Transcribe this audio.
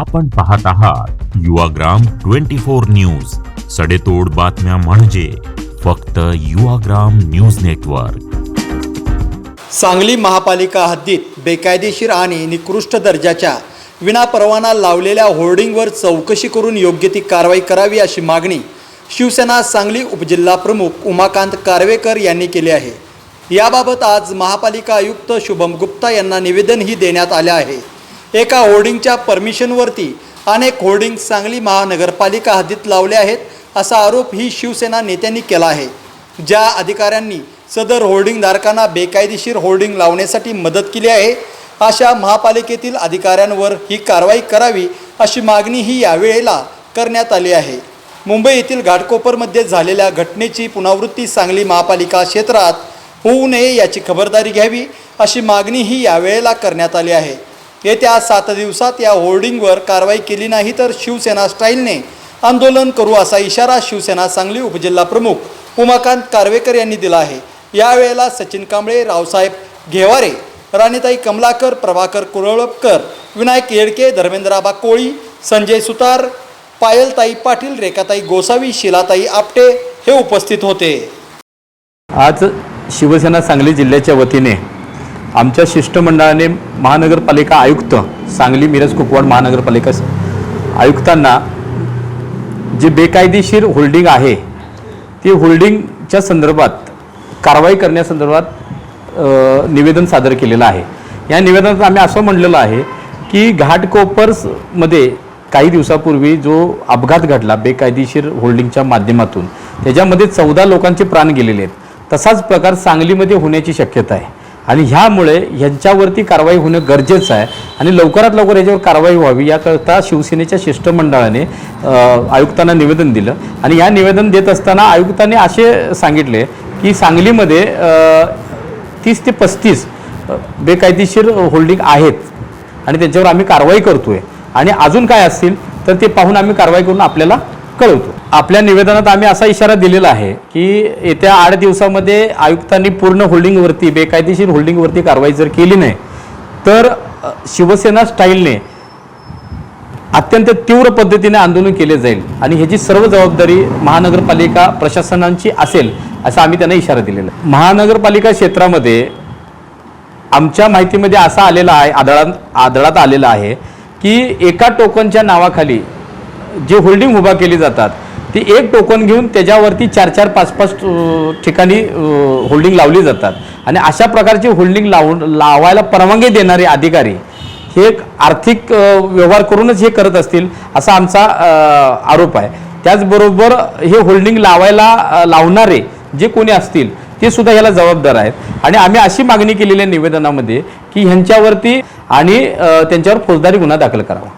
आपण पाहत आहात युवाग्राम ट्वेंटी फोर न्यूज. सडेतोड बातम्या म्हणजे फक्त युवाग्राम न्यूज नेटवर्क. सांगली महापालिका हद्दीत बेकायदेशीर आणि निकृष्ट दर्जाच्या विनापरवाना लावलेल्या होर्डिंगवर चौकशी करून योग्य ती कारवाई करावी अशी मागणी शिवसेना सांगली उपजिल्हा प्रमुख उमाकांत कारवेकर यांनी केली आहे. याबाबत आज महापालिका आयुक्त शुभम गुप्ता यांना निवेदनही देण्यात आले आहे. एका होर्डिंगच्या परमिशनवरती अनेक होर्डिंग सांगली महानगरपालिका हद्दीत लावले आहेत असा आरोप ही शिवसेना नेत्यांनी केला आहे. ज्या अधिकाऱ्यांनी सदर होर्डिंगधारकांना बेकायदेशीर होर्डिंग लावण्यासाठी मदत केली आहे अशा महापालिकेतील अधिकाऱ्यांवर ही कारवाई करावी अशी मागणी ही यावेळेला करण्यात आली आहे. मुंबई येथील घाटकोपरमध्ये झालेल्या घटनेची पुनरावृत्ती सांगली महापालिका क्षेत्रात होऊ नये याची खबरदारी घ्यावी अशी मागणीही यावेळेला करण्यात आली आहे. येत्या सात दिवसात या होर्डिंगवर कारवाई केली नाही तर शिवसेना स्टाईलने आंदोलन करू असा इशारा शिवसेना सांगली उपजिल्हा प्रमुख उमाकांत कारवेकर यांनी दिला आहे. यावेळेला सचिन कांबळे रावसाहेब घेवारे राणीताई कमलाकर प्रभाकर कुरळपकर विनायक येडके धर्मेंद्राबा कोळी संजय सुतार पायलताई पाटील रेखाताई गोसावी शिलाताई आपटे हे उपस्थित होते. आज शिवसेना सांगली जिल्ह्याच्या वतीने आमच्या शिष्टमंडळाने महानगरपालिका आयुक्त सांगली मिरज कुपवाड महानगरपालिका आयुक्तांना जे बेकायदेशीर होल्डिंग आहे ती होल्डिंगच्या संदर्भात कारवाई करण्यासंदर्भात निवेदन सादर केलेलं आहे. या निवेदनात आम्ही असं म्हणलेलं आहे की घाटकोपर्समध्ये काही दिवसापूर्वी जो अपघात घडला बेकायदेशीर होल्डिंगच्या माध्यमातून त्याच्यामध्ये चौदा लोकांचे प्राण गेलेले आहेत. तसाच प्रकार सांगलीमध्ये होण्याची शक्यता आहे. आणि ह्यामुळे ह्यांच्यावरती कारवाई होणं गरजेचं आहे. आणि लवकरात लवकर याच्यावर कारवाई व्हावी याकरता शिवसेनेच्या शिष्टमंडळाने आयुक्तांना निवेदन दिलं. आणि या निवेदन देत असताना आयुक्तांनी असे सांगितले की सांगलीमध्ये तीस ते पस्तीस बेकायदेशीर होल्डिंग आहेत. आणि त्यांच्यावर आम्ही कारवाई करतो आहे आणि अजून काय असतील तर ते पाहून आम्ही कारवाई करून आपल्याला कळवतो. आपल्या निवेदनात आम्ही असा इशारा दिलेला आहे की येत्या आठ दिवसामध्ये आयुक्तांनी पूर्ण होल्डिंगवरती बेकायदेशीर होल्डिंगवरती कारवाई जर केली नाही तर शिवसेना स्टाईलने अत्यंत तीव्र पद्धतीने आंदोलन केले जाईल आणि ह्याची सर्व जबाबदारी महानगरपालिका प्रशासनांची असेल असा आम्ही त्यांना इशारा दिलेला आहे. महानगरपालिका क्षेत्रामध्ये आमच्या माहितीमध्ये असा आलेला आहे आदळात आदळात आलेला आहे की एका टोकनच्या नावाखाली जे होल्डिंग उभा केली जातात ती एक टोकन घेऊन त्याच्यावरती चार चार पाच पाच ठिकाणी होल्डिंग लावली जातात. आणि अशा प्रकारची होल्डिंग लावून लावायला परवानगी देणारे अधिकारी हे एक आर्थिक व्यवहार करूनच हे करत असतील असा आमचा आरोप आहे. त्याचबरोबर हे होल्डिंग लावायला लावणारे जे कोणी असतील ते सुद्धा ह्याला जबाबदार आहेत. आणि आम्ही अशी मागणी केलेली आहे निवेदनामध्ये की ह्यांच्यावरती आणि त्यांच्यावर फौजदारी गुन्हा दाखल करावा.